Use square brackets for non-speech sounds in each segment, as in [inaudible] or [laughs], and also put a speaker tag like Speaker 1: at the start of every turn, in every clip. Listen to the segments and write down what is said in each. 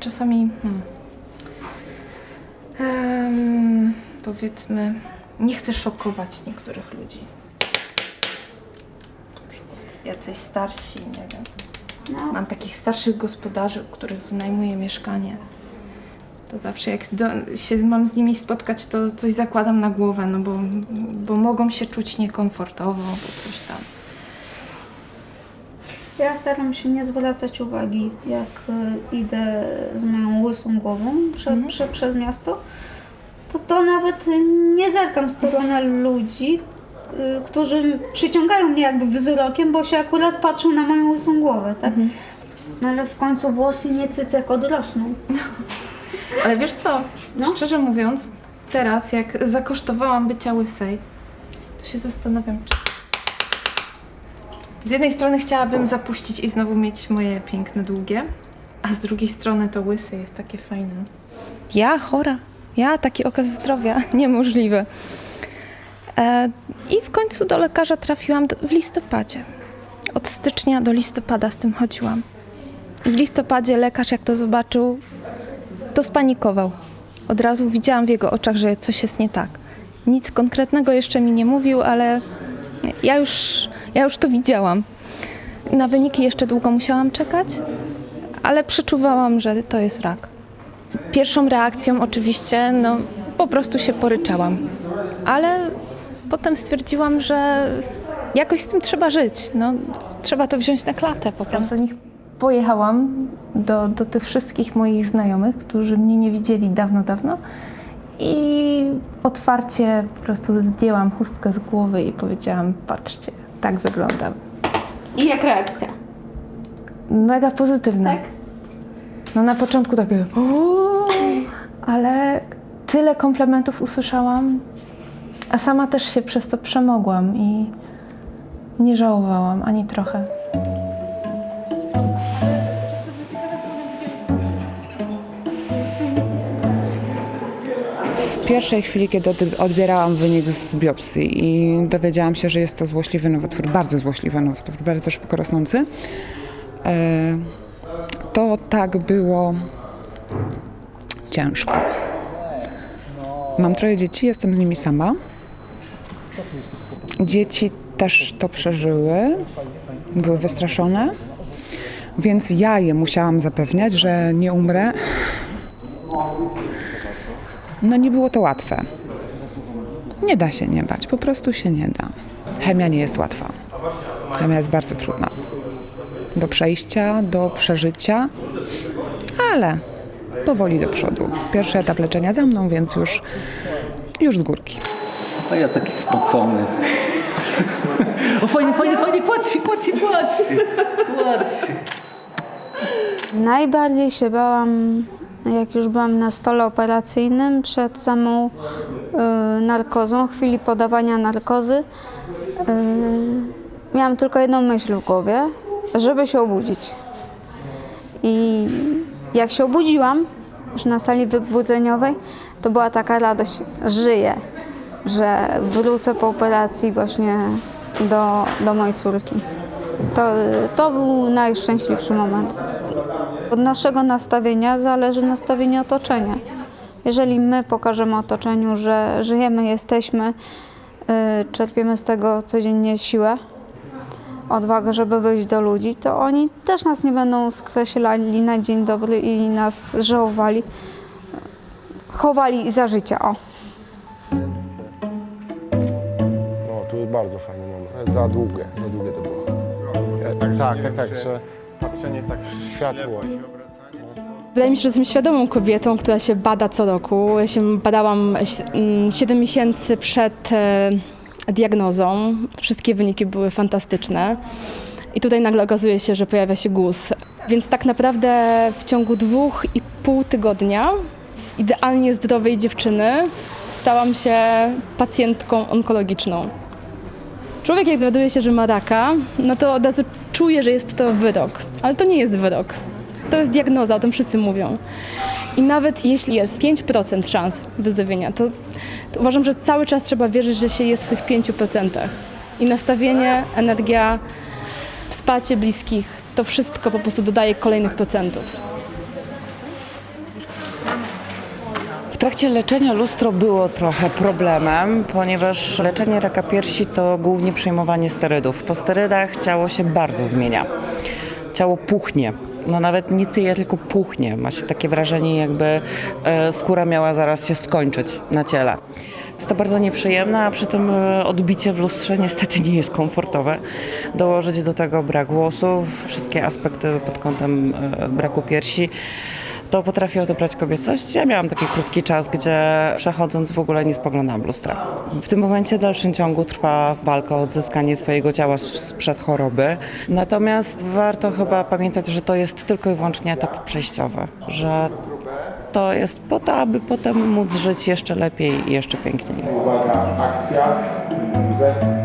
Speaker 1: czasami. Hmm, em, powiedzmy, nie chcę szokować niektórych ludzi. Na przykład Jacyś starsi, nie wiem.
Speaker 2: No.
Speaker 1: Mam takich starszych gospodarzy, u których wynajmuję mieszkanie. To zawsze jak do, się mam z nimi spotkać, to coś zakładam na głowę, no bo, bo mogą się czuć niekomfortowo, bo coś tam.
Speaker 2: Ja staram się nie zwracać uwagi, jak y, idę z moją łysą głową prze, prze, przez miasto. To, to nawet nie zerkam w stronę ludzi, y, którzy przyciągają mnie jakby wzrokiem, bo się akurat patrzą na moją łysą głowę, tak? No ale w końcu włosy nie cycek odrosną. [laughs]
Speaker 1: Ale wiesz co,
Speaker 2: No.
Speaker 1: szczerze mówiąc, teraz jak zakosztowałam bycia łysej, to się zastanawiam, czy... Z jednej strony chciałabym zapuścić i znowu mieć moje piękne, długie, a z drugiej strony to łysy jest takie fajne. Ja chora? Ja taki okaz zdrowia? [laughs] Niemożliwe. E, I w końcu do lekarza trafiłam do, w listopadzie. Od stycznia do listopada z tym chodziłam. W listopadzie lekarz, jak to zobaczył, to spanikował. Od razu widziałam w jego oczach, że coś jest nie tak. Nic konkretnego jeszcze mi nie mówił, ale ja już, ja już to widziałam. Na wyniki jeszcze długo musiałam czekać, ale przeczuwałam, że to jest rak. Pierwszą reakcją oczywiście, no po prostu się poryczałam. Ale potem stwierdziłam, że jakoś z tym trzeba żyć. No, trzeba to wziąć na klatę po prostu. Pojechałam, do, do tych wszystkich moich znajomych, którzy mnie nie widzieli dawno, dawno. I otwarcie po prostu zdjęłam chustkę z głowy i powiedziałam, patrzcie, tak wyglądam.
Speaker 2: I jak reakcja?
Speaker 1: Mega pozytywne.
Speaker 2: Tak?
Speaker 1: No na początku takie, "O", ale tyle komplementów usłyszałam, a sama też się przez to przemogłam i nie żałowałam ani trochę.
Speaker 3: Pierwszej chwili, kiedy od- odbierałam wynik z biopsji i dowiedziałam się, że jest to złośliwy nowotwór, bardzo złośliwy nowotwór, bardzo szybko rosnący, e, to tak było ciężko. Mam troje dzieci, jestem z nimi sama. Dzieci też to przeżyły, były wystraszone, więc ja je musiałam zapewniać, że nie umrę. No nie było to łatwe. Nie da się nie bać, po prostu się nie da. Chemia nie jest łatwa. Chemia jest bardzo trudna. Do przejścia, do przeżycia, ale powoli do przodu. Pierwszy etap leczenia za mną, więc już, już z górki.
Speaker 4: A ja taki spocony. [laughs] O fajnie, fajnie, fajnie, kładźcie, kładźcie, kładźcie. Kładźcie.
Speaker 2: Najbardziej się bałam, jak już byłam na stole operacyjnym, przed samą y, narkozą, chwili podawania narkozy. Y, miałam tylko jedną myśl w głowie, żeby się obudzić. I jak się obudziłam, już na sali wybudzeniowej, to była taka radość, żyję, że wrócę po operacji właśnie do, do mojej córki. To, to był najszczęśliwszy moment. Od naszego nastawienia zależy nastawienie otoczenia. Jeżeli my pokażemy otoczeniu, że żyjemy, jesteśmy, y, czerpiemy z tego codziennie siłę, odwagę, żeby wyjść do ludzi, to oni też nas nie będą skreślali na dzień dobry i nas żałowali. Chowali za życia, o.
Speaker 5: No, tu jest bardzo fajny moment. Za długie, za długie to było. E, tak, tak, tak, że
Speaker 6: patrzenie tak
Speaker 5: światło.
Speaker 7: Wydaje mi się, że jestem świadomą kobietą, która się bada co roku. Ja się badałam mm, 7 miesięcy przed e, diagnozą. Wszystkie wyniki były fantastyczne. I tutaj nagle okazuje się, że pojawia się guz. Więc tak naprawdę w ciągu dwóch i pół tygodnia z idealnie zdrowej dziewczyny stałam się pacjentką onkologiczną. Człowiek jak dowiaduje się, że ma raka, no to od razu czuje, że jest to wyrok. Ale to nie jest wyrok. To jest diagnoza, o tym wszyscy mówią. I nawet jeśli jest 5% szans wyzdrowienia, to, to uważam, że cały czas trzeba wierzyć, że się jest w tych 5%. I nastawienie, energia, wsparcie bliskich, to wszystko po prostu dodaje kolejnych procentów.
Speaker 6: Trakcie leczenia lustro było trochę problemem, ponieważ leczenie raka piersi to głównie przyjmowanie sterydów. Po sterydach ciało się bardzo zmienia. Ciało puchnie. No nawet nie tyje, tylko puchnie. Ma się takie wrażenie, jakby e, skóra miała zaraz się skończyć na ciele. Jest to bardzo nieprzyjemne, a przy tym e, odbicie w lustrze niestety nie jest komfortowe. Dołożyć do tego brak włosów, wszystkie aspekty pod kątem e, braku piersi to potrafi odebrać kobiecość. Ja miałam taki krótki czas, gdzie przechodząc w ogóle nie spoglądałam w lustra. W tym momencie w dalszym ciągu trwa walka o odzyskanie swojego ciała sprzed choroby. Natomiast warto chyba pamiętać, że to jest tylko i wyłącznie etap przejściowy, że to jest po to, aby potem móc żyć jeszcze lepiej i jeszcze piękniej.
Speaker 5: Uwaga, akcja.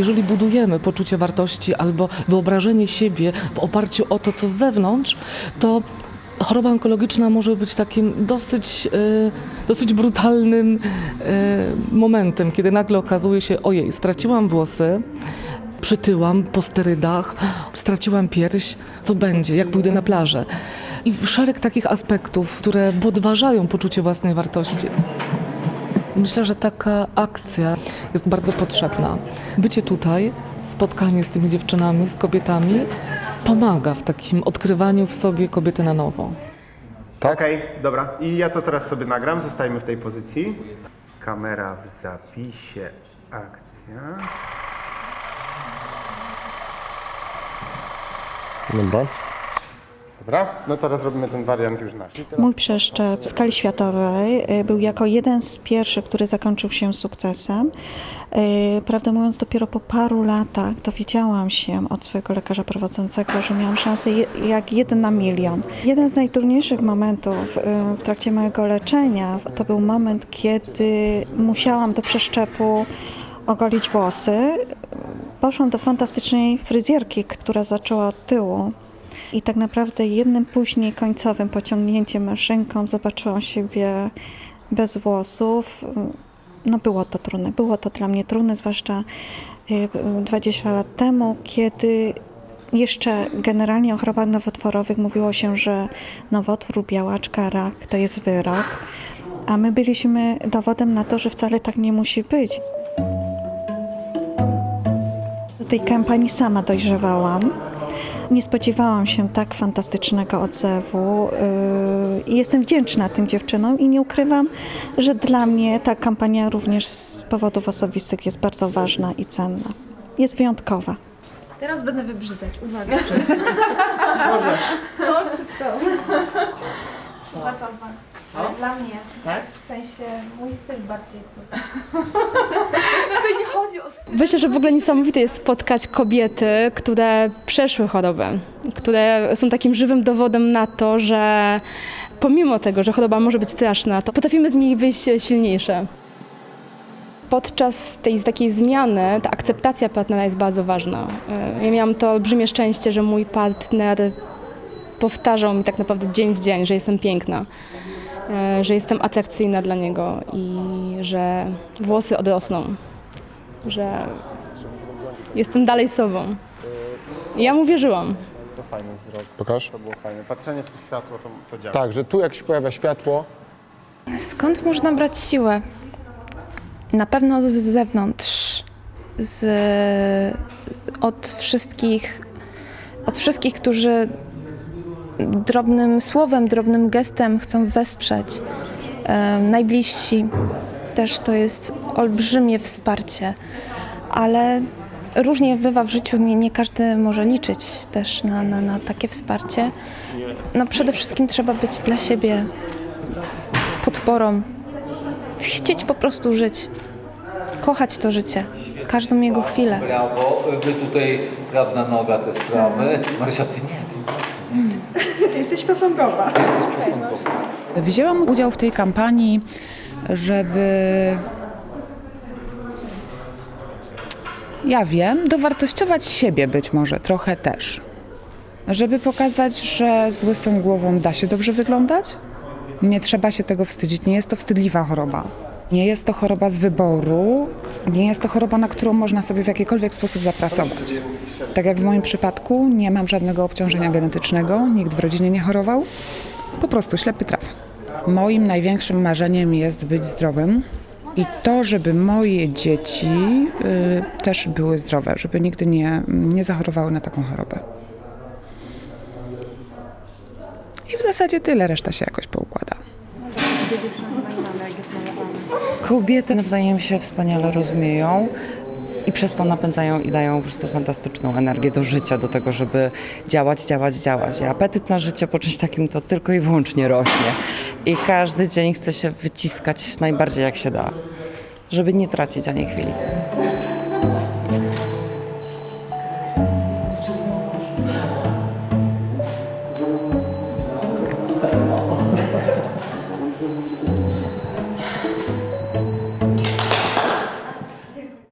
Speaker 8: Jeżeli budujemy poczucie wartości albo wyobrażenie siebie w oparciu o to, co z zewnątrz, to choroba onkologiczna może być takim dosyć, e, dosyć brutalnym e, momentem, kiedy nagle okazuje się, ojej, straciłam włosy, przytyłam po sterydach, straciłam pierś, co będzie, jak pójdę na plażę. I szereg takich aspektów, które podważają poczucie własnej wartości. Myślę, że taka akcja jest bardzo potrzebna. Bycie tutaj, spotkanie z tymi dziewczynami, z kobietami pomaga w takim odkrywaniu w sobie kobiety na nowo.
Speaker 5: Tak?
Speaker 9: Okej, dobra. I ja to teraz sobie nagram, zostajemy w tej pozycji. Kamera w zapisie, akcja.
Speaker 5: Dobra. Dobra, no teraz robimy ten wariant już nasz.
Speaker 10: Mój przeszczep w skali światowej y, był jako jeden z pierwszych, który zakończył się sukcesem. Y, Prawdę mówiąc, dopiero po paru latach dowiedziałam się od swojego lekarza prowadzącego, że miałam szansę jak jeden na milion. Jeden z najtrudniejszych momentów y, w trakcie mojego leczenia to był moment, kiedy musiałam do przeszczepu ogolić włosy. Poszłam do fantastycznej fryzjerki, która zaczęła od tyłu. I tak naprawdę jednym później końcowym pociągnięciem maszynką zobaczyłam siebie bez włosów. No było to trudne, było to dla mnie trudne, zwłaszcza y, 20 lat temu, kiedy jeszcze generalnie o chorobach nowotworowych mówiło się, że nowotwór, białaczka, rak to jest wyrok, a my byliśmy dowodem na to, że wcale tak nie musi być. Do tej kampanii sama dojrzewałam. Nie spodziewałam się tak fantastycznego odzewu yy, i jestem wdzięczna tym dziewczynom i nie ukrywam, że dla mnie ta kampania również z powodów osobistych jest bardzo ważna i cenna. Jest wyjątkowa.
Speaker 1: Teraz będę wybrzydzać. Uwaga. Możesz. To czy to? Gotowa. Ale dla mnie.
Speaker 6: Tak?
Speaker 1: W sensie mój styl bardziej [laughs] to. Tutaj nie chodzi o styl.
Speaker 7: Myślę, że w ogóle niesamowite jest spotkać kobiety, które przeszły chorobę, które są takim żywym dowodem na to, że pomimo tego, że choroba może być straszna, to potrafimy z niej wyjść silniejsze. Podczas tej takiej zmiany ta akceptacja partnera jest bardzo ważna. Y, Ja miałam to olbrzymie szczęście, że mój partner powtarzał mi tak naprawdę dzień w dzień, że jestem piękna, że jestem atrakcyjna dla niego i że włosy odrosną, że jestem dalej sobą. I ja mu wierzyłam.
Speaker 9: To fajny wzrok,
Speaker 5: Pokaż.
Speaker 9: to było fajne. Patrzenie w to światło to, to działa.
Speaker 5: Tak, że tu jak się pojawia światło,
Speaker 1: Skąd można brać siłę? Na pewno z zewnątrz. Z, od wszystkich, od wszystkich, którzy drobnym słowem, drobnym gestem chcą wesprzeć. E, najbliżsi też to jest olbrzymie wsparcie, ale różnie bywa w życiu, nie, nie każdy może liczyć też na, na, na takie wsparcie. No przede wszystkim trzeba być dla siebie podporą. Chcieć po prostu żyć. Kochać to życie. Każdą jego chwilę.
Speaker 4: Brawo, wy tutaj prawda noga te sprawy. Marysia, ty nie, ty nie. Ty jesteś posągowa. Ty jesteś posągowa.
Speaker 3: Wzięłam udział w tej kampanii, żeby. Ja wiem, dowartościować siebie być może trochę też. Żeby pokazać, że z łysą głową da się dobrze wyglądać. Nie trzeba się tego wstydzić, nie jest to wstydliwa choroba. Nie jest to choroba z wyboru, nie jest to choroba, na którą można sobie w jakikolwiek sposób zapracować. Tak jak w moim przypadku, nie mam żadnego obciążenia genetycznego, nikt w rodzinie nie chorował, po prostu ślepy traf. Moim największym marzeniem jest być zdrowym i to, żeby moje dzieci y, też były zdrowe, żeby nigdy nie, nie zachorowały na taką chorobę. I w zasadzie tyle, reszta się jakoś poukłada.
Speaker 6: Kobiety nawzajem się wspaniale rozumieją i przez to napędzają i dają po prostu fantastyczną energię do życia, do tego, żeby działać, działać, działać. I apetyt na życie po czymś takim to tylko i wyłącznie rośnie. I każdy dzień chce się wyciskać najbardziej jak się da, żeby nie tracić ani chwili.